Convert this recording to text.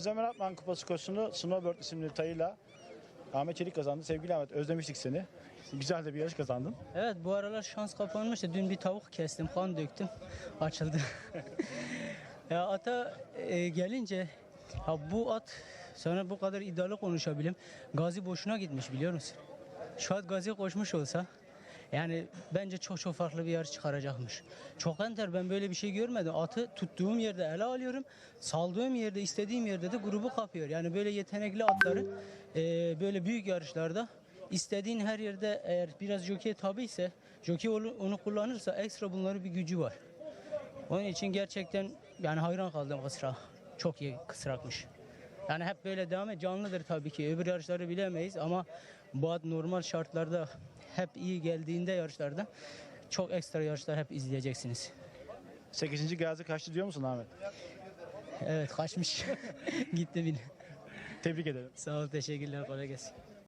Özdemir Atman Kupası koşusunu Snowbird isimli tayıyla Ahmet Çelik kazandı. Sevgili Ahmet özlemiştik seni. Güzel de bir yarış kazandın. Evet bu aralar şans kapanmıştı. Dün bir tavuk kestim, kan döktüm. Açıldı. ya ata e, gelince ha bu at sana bu kadar iddialı konuşabilirim. Gazi boşuna gitmiş biliyor musun? Şu at Gazi koşmuş olsa yani bence çok çok farklı bir yarış çıkaracakmış. Çok enter ben böyle bir şey görmedim. Atı tuttuğum yerde ele alıyorum. Saldığım yerde istediğim yerde de grubu kapıyor. Yani böyle yetenekli atları e, böyle büyük yarışlarda istediğin her yerde eğer biraz jockey tabi ise jockey onu, kullanırsa ekstra bunların bir gücü var. Onun için gerçekten yani hayran kaldım kısra. Çok iyi kısrakmış. Yani hep böyle devam et. Canlıdır tabii ki. Öbür yarışları bilemeyiz ama bu at normal şartlarda hep iyi geldiğinde yarışlarda çok ekstra yarışlar hep izleyeceksiniz. 8. Gazi kaçtı diyor musun Ahmet? Evet kaçmış. Gitti bin. Tebrik ederim. Sağ ol teşekkürler kolay gelsin.